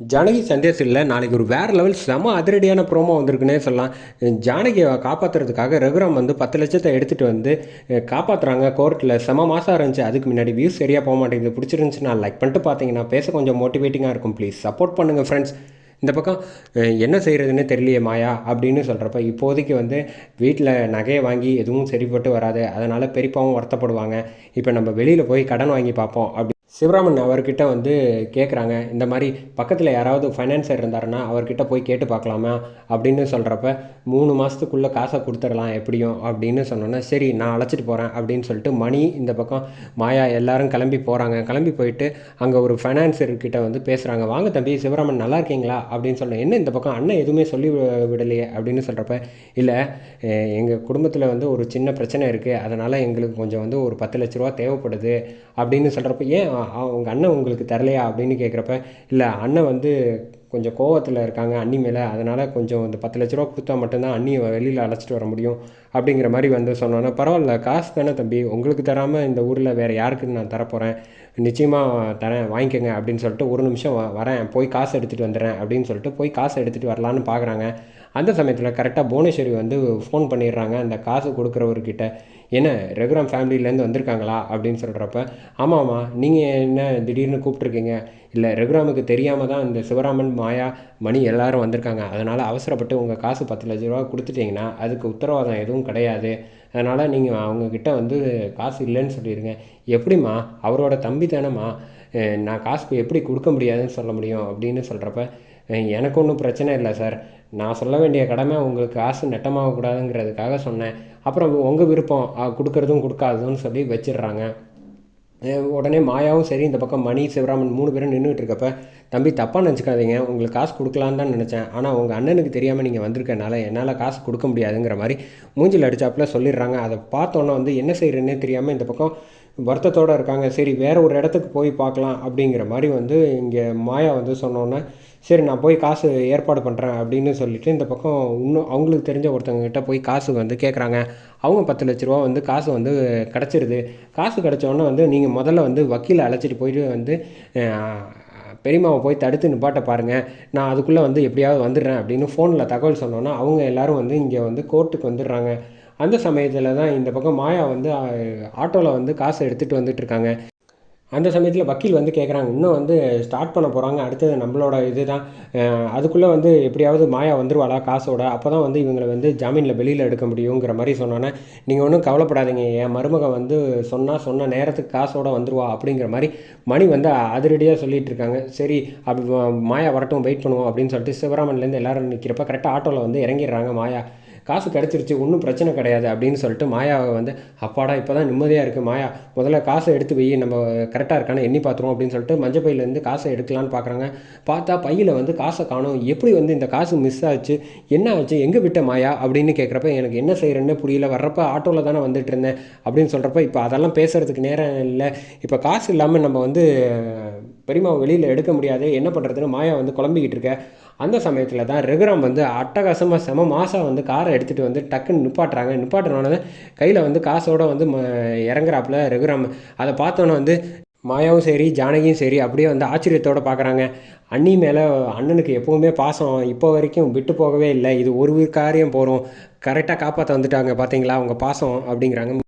ஜானகி சந்தேஷில் நாளைக்கு ஒரு வேறு லெவல் செம அதிரடியான ப்ரோமோ வந்திருக்குன்னே சொல்லலாம். ஜானகியை காப்பாற்றுறதுக்காக ரகுராம் வந்து பத்து லட்சத்தை எடுத்துகிட்டு வந்து காப்பாற்றுறாங்க கோர்ட்டில் செம மாதம் இருந்துச்சு. அதுக்கு முன்னாடி வியூஸ் சரியாக போக மாட்டேங்குது. பிடிச்சிருந்துச்சு நான் லைக் பண்ணிட்டு பார்த்தீங்கன்னா பேச கொஞ்சம் மோட்டிவேட்டிங்காக இருக்கும். ப்ளீஸ் சப்போர்ட் பண்ணுங்கள் ஃப்ரெண்ட்ஸ் இந்த பக்கம் என்ன செய்கிறதுன்னு தெரியலையே மாயா அப்படின்னு சொல்கிறப்ப இப்போதைக்கு வந்து வீட்டில் நகையை வாங்கி எதுவும் சரிப்பட்டு வராது. அதனால் பெரியப்பாவும் வருத்தப்படுவாங்க. இப்போ நம்ம வெளியில் போய் கடன் வாங்கி பார்ப்போம் அப்படி சிவராமன் அவர்கிட்ட வந்து கேட்குறாங்க இந்த மாதிரி பக்கத்தில் யாராவது ஃபைனான்சர் இருந்தாருன்னா அவர்கிட்ட போய் கேட்டு பார்க்கலாமா அப்படின்னு சொல்கிறப்ப மூணு மாதத்துக்குள்ளே காசை கொடுத்துடலாம் எப்படியும் அப்படின்னு சொன்னோன்னா சரி நான் அழைச்சிட்டு போகிறேன் அப்படின்னு சொல்லிட்டு மணி இந்த பக்கம் மாயா எல்லாரும் கிளம்பி போகிறாங்க கிளம்பி போயிட்டு அங்கே ஒரு ஃபைனான்சர்கிட்ட வந்து பேசுகிறாங்க வாங்க தம்பி சிவராமன் நல்லா இருக்கீங்களா? அப்படின்னு சொன்னேன் என்ன இந்த பக்கம் அண்ணன் எதுவுமே சொல்லி வி- விடலையே? அப்படின்னு சொல்கிறப்ப இல்லை எங்கள் குடும்பத்தில் வந்து ஒரு சின்ன பிரச்சனை இருக்குது அதனால் எங்களுக்கு கொஞ்சம் வந்து ஒரு பத்து லட்ச ரூபா தேவைப்படுது. அப்படின்னு சொல்கிறப்ப ஏன் உங்கள் அண்ணன் உங்களுக்கு தரலையா அப்படின்னு கேட்குறப்ப இல்லை அண்ணன் வந்து கொஞ்சம் கோவத்தில் இருக்காங்க அண்ணி மேலே. அதனால் கொஞ்சம் இந்த பத்து லட்ச ரூபா கொடுத்தா மட்டும்தான் அண்ணியை வெளியில் அழைச்சிட்டு வர முடியும் அப்படிங்கிற மாதிரி வந்து சொன்னோன்னே பரவாயில்ல காசு தானே தம்பி. உங்களுக்கு தராமல் இந்த ஊரில் வேறு யாருக்கு நான் தரப்போகிறேன் நிச்சயமாக தரேன் வாங்கிக்கோங்க அப்படின்னு சொல்லிட்டு ஒரு நிமிஷம் வரேன் போய் காசு எடுத்துகிட்டு வந்துடுறேன் அப்படின்னு சொல்லிட்டு போய் காசு எடுத்துகிட்டு வரலான்னு பார்க்குறாங்க அந்த சமயத்தில் கரெக்டாக புவனேஸ்வரி வந்து ஃபோன் பண்ணிடுறாங்க. அந்த காசு கொடுக்குறவர்கிட்ட என்ன ரகுராம் ஃபேமிலியிலேருந்து வந்திருக்காங்களா அப்படின்னு சொல்கிறப்ப ஆமாம்மா நீங்கள் என்ன திடீர்னு கூப்பிட்ருக்கீங்க இல்லை ரகுராமுக்கு தெரியாமல் தான் இந்த சிவராமன் மாயா மணி எல்லாரும் வந்திருக்காங்க. அதனால் அவசரப்பட்டு உங்கள் காசு பத்து லட்ச ரூபா கொடுத்துட்டீங்கன்னா அதுக்கு உத்தரவாதம் எதுவும் கிடையாது. அதனால் நீங்கள் அவங்கக்கிட்ட வந்து காசு இல்லைன்னு சொல்லிடுங்க எப்படிம்மா அவரோட தம்பி தானேம்மா நான் காசு எப்படி கொடுக்க முடியாதுன்னு சொல்ல முடியும் அப்படின்னு சொல்கிறப்ப எனக்கு ஒன்றும் பிரச்சனை இல்லை சார் நான் சொல்ல வேண்டிய கடமை உங்களுக்கு காசு நட்டமாகக்கூடாதுங்கிறதுக்காக சொன்னேன். அப்புறம் உங்கள் விருப்பம் கொடுக்கறதும் கொடுக்காததுன்னு சொல்லி வச்சிடுறாங்க. உடனே மாயாவும் சரி இந்த பக்கம் மணி சிவராமன் மூணு பேரும் நின்றுட்டு இருக்கப்ப தம்பி தப்பாக நினச்சிக்காதீங்க. உங்களுக்கு காசு கொடுக்கலான்னு தான் நினச்சேன். ஆனால் உங்கள் அண்ணனுக்கு தெரியாமல் நீங்கள் வந்திருக்கனால என்னால் காசு கொடுக்க முடியாதுங்கிற மாதிரி மூஞ்சில் அடிச்சாப்புல சொல்லிடுறாங்க. அதை பார்த்தோன்னே வந்து என்ன செய்கிறேன்னே தெரியாமல் இந்த பக்கம் வருத்தத்தோடு இருக்காங்க. சரி வேறு ஒரு இடத்துக்கு போய் பார்க்கலாம் அப்படிங்கிற மாதிரி வந்து இங்கே மாயா வந்து சொன்னோன்னே சரி நான் போய் காசு ஏற்பாடு பண்ணுறேன் அப்படின்னு சொல்லிட்டு இந்த பக்கம் இன்னும் அவங்களுக்கு தெரிஞ்ச ஒருத்தவங்ககிட்ட போய் காசு வந்து கேட்குறாங்க அவங்க பத்து லட்ச ரூபா வந்து காசு வந்து கிடச்சிருது. காசு கிடச்ச வந்து நீங்கள் முதல்ல வந்து வக்கீலை அழைச்சிட்டு போயிட்டு வந்து அஹ், பெரியம்மாவை போய் தடுத்து நிப்பாட்ட பாருங்கள் நான் அதுக்குள்ளே வந்து எப்படியாவது வந்துடுறேன் அப்படின்னு ஃபோனில் தகவல் சொன்னோன்னா அவங்க எல்லாரும் வந்து இங்கே வந்து கோர்ட்டுக்கு வந்துடுறாங்க. அந்த சமயத்தில் தான் இந்த பக்கம் மாயா வந்து ஆட்டோவில் வந்து காசு எடுத்துகிட்டு வந்துட்டுருக்காங்க அந்த சமயத்தில் வக்கீல் வந்து கேட்குறாங்க இன்னும் வந்து ஸ்டார்ட் பண்ண போகிறாங்க அடுத்தது நம்மளோட இது தான் அதுக்குள்ளே வந்து எப்படியாவது மாயா வந்துருவாளா காசோட? அப்போ தான் வந்து இவங்களை வந்து ஜாமீனில் வெளியில் எடுக்க முடியுங்கிற மாதிரி சொன்னோன்னே நீங்கள் ஒன்றும் கவலைப்படாதீங்க. என் மருமகன் வந்து சொன்னால் சொன்ன நேரத்துக்கு காசோட வந்துருவா. அப்படிங்கிற மாதிரி மணி வந்து அதிரடியாக சொல்லிகிட்டு இருக்காங்க. சரி அப்படி மாயா வரட்டும் வெயிட் பண்ணுவோம். அப்படின்னு சொல்லிட்டு சிவராமன்லேருந்து எல்லாரும் நிற்கிறப்ப கரெக்டாக ஆட்டோவில் வந்து இறங்கிடுறாங்க மாயா. காசு கிடச்சிருச்சு ஒன்றும் பிரச்சனை கிடையாது அப்படின்னு சொல்லிட்டு மாயாவை வந்து அப்பாடா இப்போ தான் நிம்மதியாக இருக்குது மாயா. முதல்ல காசை எடுத்து வை நம்ம கரெக்டாக இருக்கானே எண்ணி பார்த்துருவோம் அப்படின்னு சொல்லிட்டு மஞ்சள் பையிலேருந்து காசை எடுக்கலான்னு பார்க்குறாங்க. பார்த்தா பையில் வந்து காசை காணும். எப்படி வந்து இந்த காசு மிஸ் ஆச்சு? என்ன ஆச்சு? எங்கே விட்ட மாயா? அப்படின்னு கேட்குறப்ப எனக்கு என்ன செய்கிறேன்னு புரியல. வர்றப்ப ஆட்டோவில் தானே வந்துட்டு இருந்தேன் அப்படின்னு சொல்கிறப்ப இப்போ அதெல்லாம் பேசுகிறதுக்கு நேரம் இல்லை. இப்போ காசு இல்லாமல் நம்ம வந்து பெரியமாவை வெளியில் எடுக்க முடியாது என்ன பண்ணுறதுன்னு மாயா வந்து குழம்பிக்கிட்டு இருக்க. அந்த சமயத்தில் தான் ரகுராம் வந்து அட்டகாசமாக செம மாதம் வந்து காரை எடுத்துகிட்டு வந்து டக்குன்னு நிப்பாட்டுறாங்க. நிப்பாட்டுறோன்னே கையில் வந்து காசோட வந்து ம இறங்குறாப்புல ரகுராம். அதை பார்த்தோன்னே வந்து மாயாவும் சரி ஜானகியும் சரி அப்படியே வந்து ஆச்சரியத்தோடு பார்க்குறாங்க அண்ணி மேலே அண்ணனுக்கு எப்போவுமே பாசம். இப்போ வரைக்கும் விட்டு போகவே இல்லை. இது ஒரு காரியம் போகிறோம் கரெக்டாக காப்பாற்ற வந்துட்டாங்க. பார்த்தீங்களா அவங்க பாசம் அப்படிங்கிறாங்க.